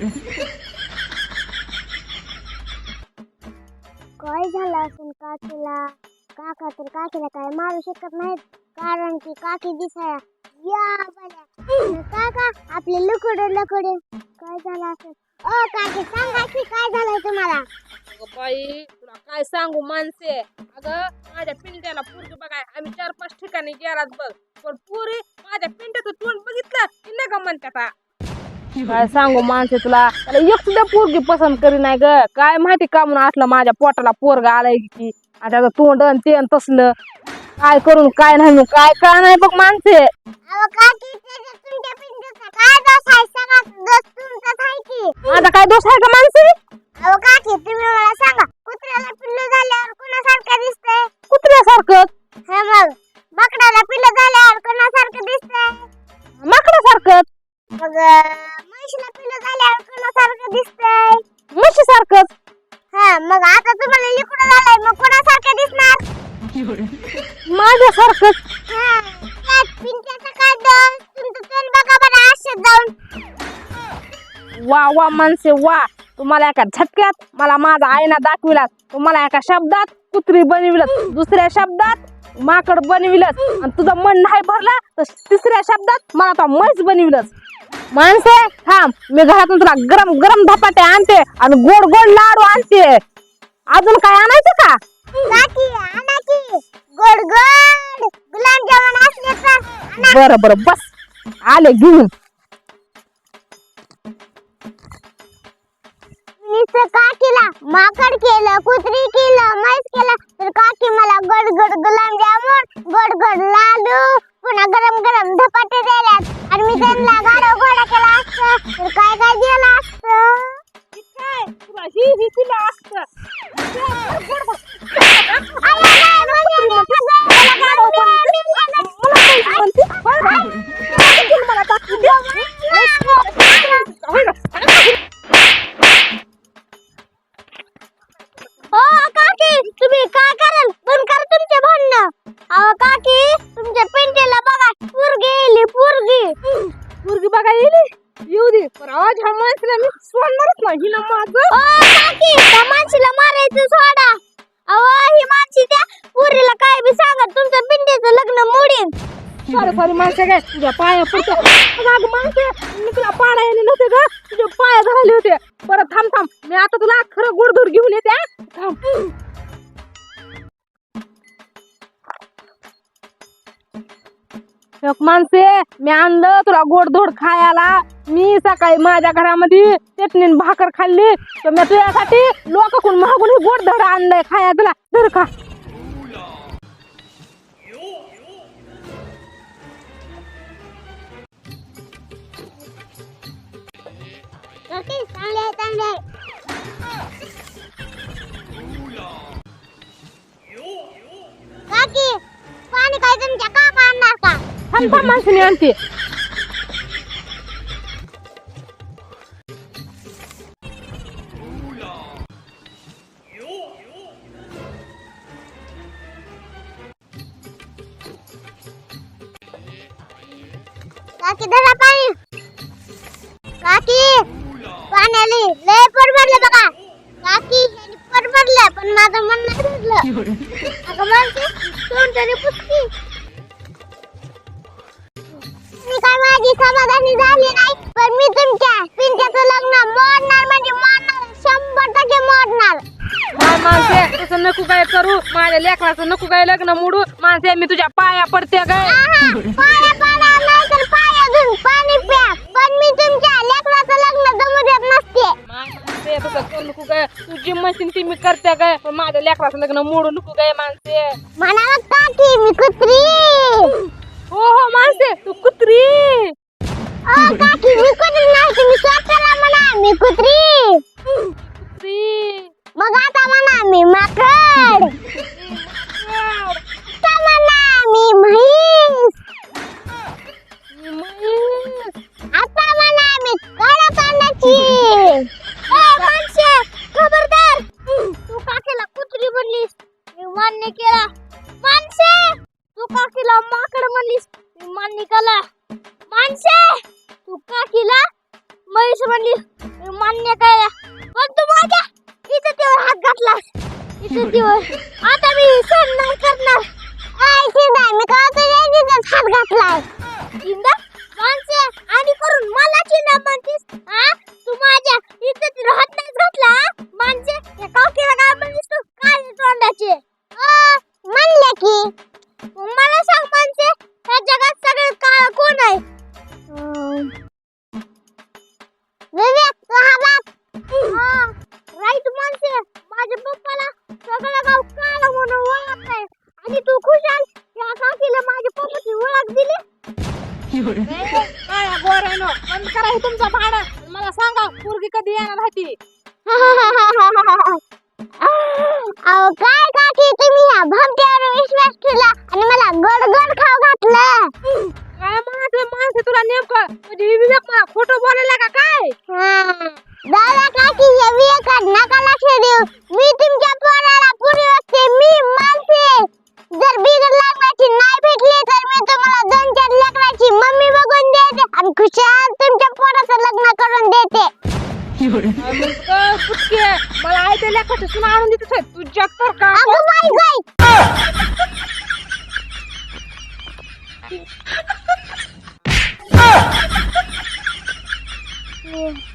तो कारण की काकी दिसाया या तो काका आपले काय झालं असेल ओ काकी सांगा की काय झालंय तुम्हाला? अगं बाई तुला काय सांगू माणसे? अगं माझ्या पिंट्याला बघाय आम्ही चार पाच ठिकाणी गेलात बघ. पण पुरी माझ्या पिंट्याचं तोंड बघितलं की नका म्हणतात काय सांगू माणसे तुला? त्याला एक सुद्धा पोरगी पसंत करी नाही ग. काय माहिती का म्हणून असलं माझ्या पोटाला पोरगा आलाय की? आणि त्याचं तोंड आणि ते आणि तसलं. काय करून काय नाही म्हणून काय काय नाही बघ माणसे? की. माझा काय दोष आहे का माणसे? अहो काकी तुम्ही मला सांगा. कुत्र्याला पिल्लू झाल्यावर कोणासारखं मग आता तुम्हाला लिकडं झालंय मग कोणासारखं दिसणार? माझ्यासारखं त्यात पिंट्याचा काय दोष तुमचं तोंड बघा बरं आशेत जाऊन. वा वा माणसे वा. तुम्हाला एका झटक्यात मला माझा आईना दाखविलात. तुम्हाला एका शब्दात कुत्री बनविलं दुसऱ्या शब्दात माकड बनविलं आणि तुझं मन नाही भरलं तर तिसऱ्या शब्दात मला आता म्हैस बनविलं माणसे थांब. मी घरातून तुला गरम गरम धपाटे आणते आणि गोड गोड लाडू आणते. अजून काय आणायचं का? काकी आणा की गोड गोड. गुलाबजामुन असले तर आणा. बरं बरं बस. आले घेऊन. नुसतं काकीला माकड केलं कुत्री केलं म्हैस केलं तर काकी मला गोड गोड गुलाबजामुन गोड गोड तुम्ही काय कराल? बंद करा तुमचे भांडणं. अहो काकी तुमच्या पिंटीला बघा. पोरगी येली पोरगी. मुलगी बघायला येईल येऊ दे. पण आज ह्या माणसाला मी सोडणारच नाही. हिनं माझं ओ काकी त्या माणशीला मारायचं सोडा. अहो ही माणशी त्या पोरीला काय बी सांगा. तुमच्या पिंटीचं लग्न मोडीन. सॉरी सॉरी माणसं काय तुझ्या पाया पडतो अगं माणसे मी तुला पाडा येणे नव्हते ग. तुझे पाय झाले होते. परत थांब थांब. मी आता तुला खरं गोडधोड घेऊन येते हा. थांब. माणसे मी आणलं तुला गोडधोड खायला. मी सकाळी माझ्या घरामध्ये चटणी भाकर खाल्ली. तर मी तुझ्यासाठी लोकांकडून मागून गोडधोड आणलंय खाया तुला. धर खा. चांगले चांगले का थांब थांब माणसाने आणते काकी धरा पाणी. काकी पाण्याली लय पोट भरलं बघा. काकी ह्यानी पोट भरलं पण माझं मन नाही भरलं अगं म्हणते तोंड तरी पुसकी. समाधानी झाली नाही पण मी तुमच्या पिंट्याचं लग्न मोडणार म्हणजे मोडणार शंभर टक्के मोडणार. काय माणसे तसं नको काय करू. माझ्या लेकराचं नको काय लग्न मोडू माणसे मी तुझ्या पाया पडते काय आहा, पाया पडा पाया धुवून पाणी प्या. पण मी तुमच्या लेकराचं लग्न जमू देत नसते. माणसे तसं करू नको काय तू जी मशीन ती मी करते काय पण माझ्या लेकराचं लग्न मोडू नको काय माणसे. म्हणा म्हणलीस? मी मान्य केला. माणसे! तू काकीला माकड म्हणलीस. मी मान्य केला माणसे! तू काकीला म्हैस म्हणलीस. मी मान्य केला. पण तू माझ्या इज्जतीवर हात घातलास. किती दिवस आता मी सण नाही करणार. आय शिंदा मी का तुझ्या इज्जतीत हात घातलाय? शिंदा माणसे! आणि करून मला चिंदा म्हणतीस हा विवेक तुझा बाप राईट माणसे माझ्या पप्पाला सगळं गाव काळ म्हणून ओळख आहे आणि तू खुशाल या काकीला माझ्या पप्पाची ओळख दिली? काळ्या गोऱ्यानो बंद करा हे तुमचं भाडं. मला सांगा पोरगी कधी येणार होती अहो काय काकी तुम्ही ह्या भामट्यावर विश्वास ठेवला आणि मला गड गड खाऊ खोट बोलायला का देऊ. मी तुमच्या पोराला पुरी असते मी मानते जर बिगर लग्नाची नाही भेटली तर मी तुम्हाला दोन चार मम्मी बघून देते आणि तुमच्या पोराचं लग्न करून देते. मला आई う。